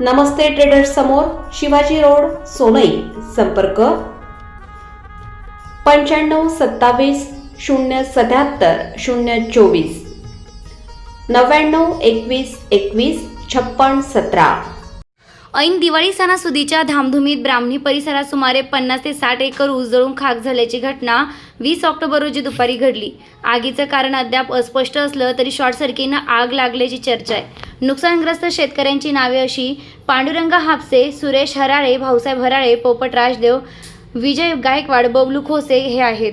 नमस्ते traders समोर Shivaji road Sonai संपर्क. पंच्याण्णव सत्तावीस शून्य सत्याहत्तर शून्य चोवीस. नव्याण्णव एकवीस एकवीस छप्पन सतरा. ऐन दिवाळी सणासुदीच्या धामधुमीत ब्राह्मणी परिसरात सुमारे पन्नास ते साठ एकर ऊस जळून खाक झाल्याची घटना वीस ऑक्टोबर रोजी दुपारी घडली. आगीचं कारण अद्याप अस्पष्ट असलं तरी शॉर्ट सर्किटनं आग लागल्याची चर्चा आहे. नुकसानग्रस्त शेतकऱ्यांची नावे अशी पांडुरंगा हापसे सुरेश हराळे भाऊसाहेब हराळे पोपट राजदेव विजय गायकवाड बबलू खोसे हे आहेत.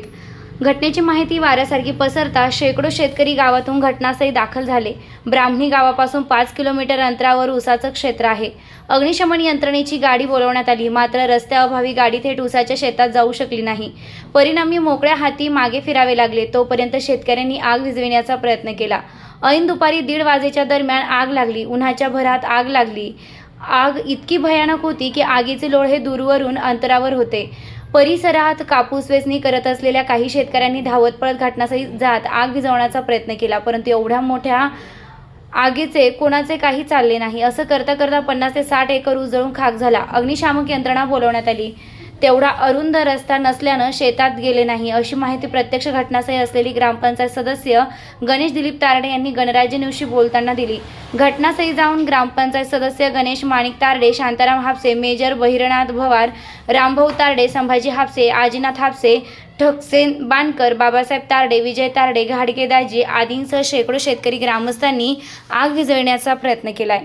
घटनेची माहिती वाऱ्यासारखी पसरता शेकडो शेतकरी गावातून घटनास्थळी दाखल झाले. ब्राह्मणी गावापासून पाच किलोमीटर अंतरावर उसाचं क्षेत्र आहे. अग्निशमन यंत्रणेची गाडी बोलवण्यात आली मात्र रस्त्याअभावी गाडी थेट उसाच्या शेतात जाऊ शकली नाही. परिणामी मोकळ्या हाती मागे फिरावे लागले तोपर्यंत शेतकऱ्यांनी आग विझविण्याचा प्रयत्न केला. ऐन दुपारी दीड वाजेच्या दरम्यान आग लागली उन्हाच्या भरात आग लागली. आग इतकी भयानक होती की आगीचे लोळ हे दूरवरून अंतरावर होते. परिसरात कापूस वेचणी करत असलेल्या काही शेतकऱ्यांनी धावत पळत घटनास्थळी जात आग विझवण्याचा प्रयत्न केला परंतु एवढ्या मोठ्या आगीचे कोणाचे काही चालले नाही. असं करता करता पन्नास ते साठ एकर उजळून खाक झाला. अग्निशामक यंत्रणा बोलवण्यात आली. तेवढा अरुंद रस्ता नसल्यानं शेतात गेले नाही. अशी माहिती प्रत्यक्ष घटनास्थळी असलेली ग्रामपंचायत सदस्य गणेश दिलीप तारडे यांनी गणराज्य न्यूजशी बोलताना दिली. घटनास्थळी जाऊन ग्रामपंचायत सदस्य गणेश माणिक तारडे शांताराम हापसे मेजर बहिरनाथ भवार रामभाऊ तारडे संभाजी हापसे आजीनाथ हापसे ठकसेन बाणकर बाबासाहेब तारडे विजय तारडे घाडगे दाजी आदींसह शेकडो शेतकरी ग्रामस्थांनी आग विजळण्याचा प्रयत्न केलाय.